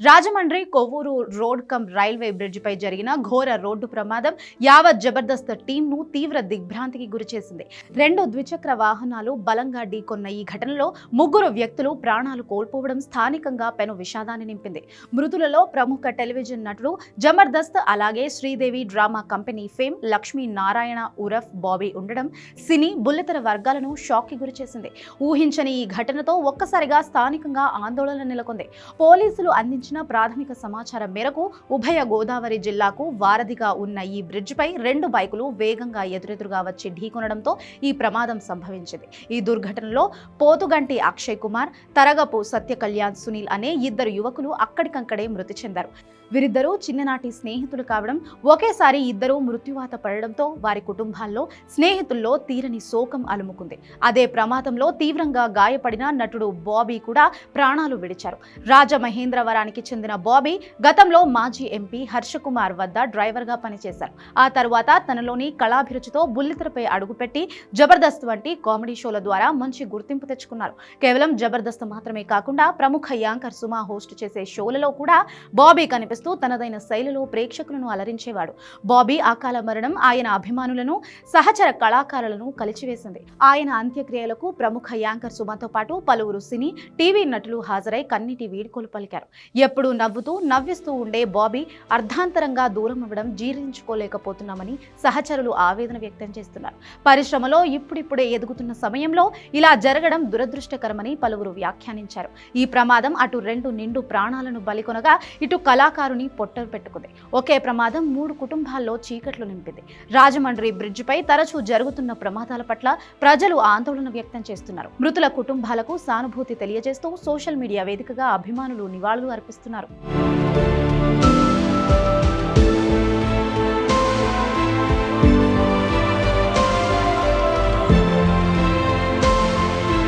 Rajahmundry Kovvur road cum railway బ్రిడ్జిపై జరిగిన ఘోర road ప్రమాదం యావత్ జబర్దస్త్ టీంను తీవ్ర దిగ్భ్రాంతికి గురిచేసింది రెండు ద్విచక్ర వాహనాలు బలంగా ఢీకొన్న ఈ ఘటనలో ముగ్గురు వ్యక్తులు ప్రాణాలు కోల్పోవడం స్థానికంగా పెను విషాదాన్ని నింపింది. మృతులలో ప్రముఖ టెలివిజన్ నటుడు జబర్దస్త్ అలాగే Sridevi drama company fame Lakshmi Narayana ఉరఫ్ Bobby ఉండడం సినీ బుల్లితెర వర్గాలను షాక్కి గురిచేసింది ఊహించని ఈ ఘటనతో ఒక్కసారిగా స్థానికంగా ఆందోళన నెలకొంది. పోలీసులు అందించిన ప్రాథమిక సమాచారం మేరకు ఉభయ గోదావరి జిల్లాకు వారధిగా ఉన్న ఈ బ్రిడ్జిపై రెండు బైకులు వేగంగా ఎదురెదురుగా వచ్చి ఢీకొనడంతో ఈ ప్రమాదం సంభవించింది. ఈ దుర్ఘటనలో పోతుగంటి అక్షయ్ కుమార్ తరగపు సత్య కళ్యాణ్ సునీల్ అనే ఇద్దరు యువకులు అక్కడికక్కడే మృతి చెందారు. వీరిద్దరూ చిన్ననాటి స్నేహితులు కావడం ఒకేసారి ఇద్దరూ మృత్యువాత పడడంతో వారి కుటుంబాల్లో స్నేహితుల్లో తీరని శోకం అలుముకుంది. అదే ప్రమాదంలో తీవ్రంగా గాయపడిన నటుడు బాబీ కూడా ప్రాణాలు విడిచారు. రాజమహేంద్రవరానికి చెందిన బాబీ గతంలో మాజీ ఎంపీ హర్షకుమార్ వద్ద డ్రైవర్గా పనిచేశారు. ఆ తర్వాత తనలోని కళాభిరుచితో బుల్లితెరపై అడుగుపెట్టి జబర్దస్త్ వంటి కామెడీ షోల ద్వారా మంచి గుర్తింపు తెచ్చుకున్నారు. కేవలం జబర్దస్త్ మాత్రమే కాకుండా ప్రముఖ యాంకర్ సుమా హోస్ట్ చేసే షోలలో కూడా బాబీ కనిపిస్తూ తనదైన శైలిలో ప్రేక్షకులను అలరించేవాడు. బాబీ అకాల మరణం ఆయన అభిమానులను సహచర కళాకారులను కలిచివేసింది. ఆయన అంత్యక్రియలకు ప్రముఖ యాంకర్ సుమాతో పాటు పలువురు సినీ టీవీ నటులు హాజరై కన్నీటి వీడ్కోలు పలికారు. ఎప్పుడూ నవ్వుతూ నవ్విస్తూ ఉండే బాబీ అర్ధాంతరంగా దూరం అవ్వడం జీర్ణించుకోలేకపోతున్నామని సహచరులు ఆవేదన వ్యక్తం చేస్తున్నారు. పరిశ్రమలో ఇప్పుడిప్పుడే ఎదుగుతున్న సమయంలో ఇలా జరగడం దురదృష్టకరమని పలువురు వ్యాఖ్యానించారు. ఈ ప్రమాదం అటు రెండు నిండు ప్రాణాలను బలికొనగా ఇటు కళాకారుని పొట్టలు పెట్టుకుంది. ఒకే ప్రమాదం మూడు కుటుంబాల్లో చీకట్లు నింపింది. రాజమండ్రి బ్రిడ్జిపై తరచూ జరుగుతున్న ప్రమాదాల పట్ల ప్రజలు ఆందోళన వ్యక్తం చేస్తున్నారు. మృతుల కుటుంబాలకు సానుభూతి తెలియజేస్తూ సోషల్ మీడియా వేదికగా అభిమానులు నివాళులు అర్పిస్తున్నారు. చేస్తున్నారు.